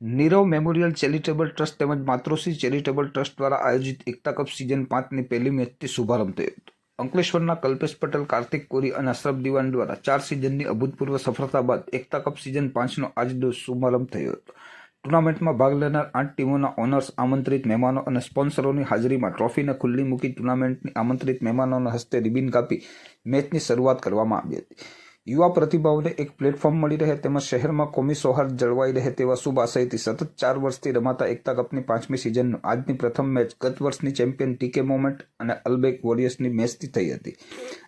Nirav memorial charitable trust તેમજ માતૃશ્રી charitable trust દ્વારા આયોજિત એકતા કપ સિઝન પાંચની પહેલી મેચથી શુભારંભ થયો હતો. અંકલેશ્વરના કલ્પેશ પટેલ, કાર્તિક કોરી અને અશરફ દિવાન દ્વારા ચાર સિઝનની અભૂતપૂર્વ સફળતા બાદ એકતા કપ સિઝન પાંચનો આજનો શુભારંભ થયો હતો. ટુર્નામેન્ટમાં ભાગ લેનાર આઠ ટીમોના ઓનર્સ, આમંત્રિત મહેમાનો અને સ્પોન્સરોની હાજરીમાં ટ્રોફીને ખુલ્લી મૂકી ટુર્નામેન્ટની આમંત્રિત મહેમાનોના હસ્તે રિબિન કાપી મેચની શરૂઆત કરવામાં આવી હતી. યુવા પ્રતિભાઓને એક પ્લેટફોર્મ મળી રહે તેમજ શહેરમાં કોમી સૌહાર્દ જળવાઈ રહે તેવા શુભ આશયથી સતત ચાર વર્ષથી રમાતા એકતા કપની પાંચમી સિઝનનું આજની પ્રથમ મેચ ગત વર્ષની ચેમ્પિયન ટીકે મોમેન્ટ અને અલબેક વોરિયર્સની મેચથી થઈ હતી.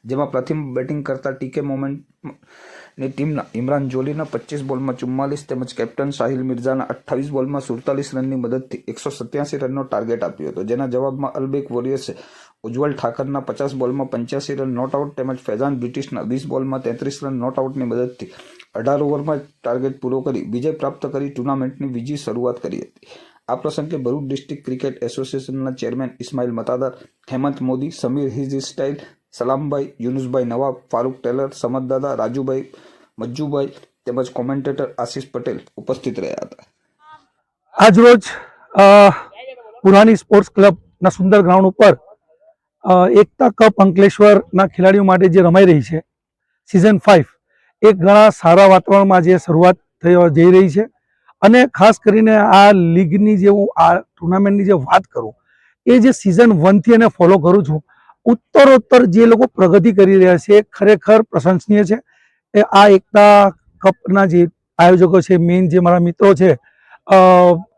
જેમાં પ્રથમ બેટિંગ કરતા ટીકે મોમેન્ટની ટીમના ઇમરાન જોલીના પચીસ બોલમાં ચુમ્માલીસ તેમજ કેપ્ટન સાહિલ મિર્ઝાના અઠ્ઠાવીસ બોલમાં સુડતાલીસ રનની મદદથી એકસો સત્યાસી રનનો ટાર્ગેટ આપ્યો હતો. જેના જવાબમાં અલબેક વોરિયર્સે ઉજ્જવલ ઠાકરના પચાસ બોલમાં પંચ્યાસી રન નોટ આઉટ તેમજ ફૈઝાન બ્રિટિશના વીસ બોલમાં તેત્રીસ રન નોટ આઉટની મદદથી અઢાર ઓવરમાં ટાર્ગેટ પૂરો કરી વિજય પ્રાપ્ત કરી ટુર્નામેન્ટની બીજી શરૂઆત કરી હતી. આ પ્રસંગે ભરૂચ ડિસ્ટ્રિક્ટ ક્રિકેટ એસોસિએશનના ચેરમેન ઇસ્માઇલ મતાદાર હેમંત મોદી સમીર હિઝી સ્ટાઇલ સલામભાઈ યુનુસભાઈ નવાબ ફારૂક ટેલર સમદદાદા રાજુભાઈ મજ્જુભાઈ તેમજ કોમેન્ટેટર આશિષ પટેલ ઉપસ્થિત રહ્યા હતા. આજરોજ અ, પુરાણી સ્પોર્ટ્સ ક્લબના સુંદર ગ્રાઉન્ડ ઉપર એકતા કપ અંકલેશ્વરના ખેલાડીઓ માટે જે રમાઈ રહી છે સિઝન ફાઇવ એ ઘણા સારા વાતાવરણમાં જે શરૂઆત થઈ જઈ રહી છે. અને ખાસ કરીને આ લીગની જે હું આ ટુર્નામેન્ટની જે વાત કરું, એ જે સિઝન વનથી એને ફોલો કરું છું, ઉત્તરોત્તર જે લોકો પ્રગતિ કરી રહ્યા છે, એ ખરેખર પ્રશંસનીય છે. એ આ એકતા કપના જે આયોજકો છે મેઇન જે મારા મિત્રો છે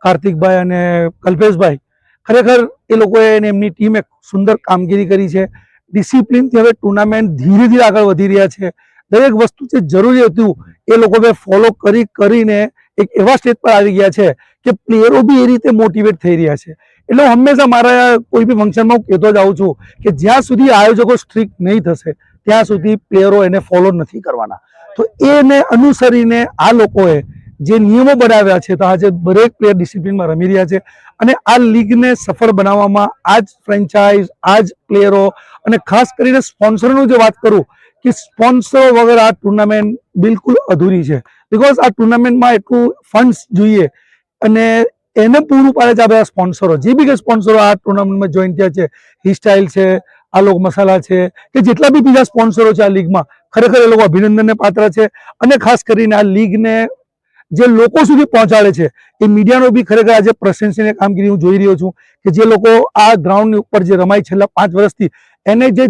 કાર્તિકભાઈ અને કલ્પેશભાઈ ખરેખર એ લોકોએ અને એમની ટીમે સુંદર કામગીરી કરી છે. ડિસિપ્લિનથી હવે ટુર્નામેન્ટ ધીરે ધીરે આગળ વધી રહ્યા છે. દરેક વસ્તુ જે જરૂરી હતું એ લોકોએ ફોલો કરી, કરીને એક એવા સ્ટેજ પર આવી ગયા છે કે પ્લેયરો બી એ રીતે મોટિવેટ થઈ રહ્યા છે. એટલે હું હંમેશા મારા કોઈ બી ફંક્શનમાં હું કહેતો જ આવું છું કે જ્યાં સુધી આયોજકો સ્ટ્રિક્ટ નહીં થશે, ત્યાં સુધી પ્લેયરો એને ફોલો નથી કરવાના. તો એને અનુસરીને આ લોકોએ જે નિયમો બનાવ્યા છે તો આજે દરેક પ્લેયર ડિસિપ્લિનમાં રમી રહ્યા છે. અને આ લીગને સફળ બનાવવામાં આ જ ફ્રેન્ચાઇઝ આ જ પ્લેયરો અને ખાસ કરીને સ્પોન્સરનું જે વાત કરું કે સ્પોન્સરો વગર આ ટુર્નામેન્ટ બિલકુલ અધૂરી છે. બિકોઝ આ ટુર્નામેન્ટમાં એટલું ફંડ્સ જોઈએ અને એને પૂરું પાડે છે આ બધા સ્પોન્સરો જે બી કે સ્પોન્સરો આ ટુર્નામેન્ટમાં જોઈન થયા છે હિસ્ટાઇલ છે આલોક મસાલા છે કે જેટલા બી બીજા સ્પોન્સરો છે આ લીગમાં ખરેખર એ લોકો અભિનંદનને પાત્ર છે. અને ખાસ કરીને આ લીગને જે લોકો સુધી પહોંચાડે છે, એ મીડિયાનો બી ખરેખર આજે પ્રશંસનીય કામગીરી હું જોઈ રહ્યો છું કે જે લોકો આ ગ્રાઉન્ડની ઉપર જે રમાય છેલ્લા પાંચ વર્ષથી, એને જે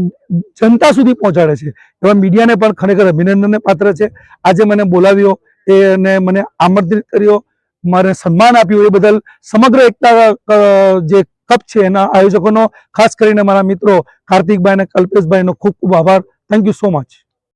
જનતા સુધી પહોંચાડે છે, એવા મીડિયાને પણ ખરેખર અભિનંદનને પાત્ર છે. આજે મને બોલાવ્યો, એને મને આમંત્રિત કર્યો, મારે સન્માન આપ્યું એ બદલ સમગ્ર એકતા જે કપ છે એના આયોજકોનો, ખાસ કરીને મારા મિત્રો કાર્તિકભાઈ અને કલ્પેશભાઈનો ખૂબ ખૂબ આભાર. Thank you so much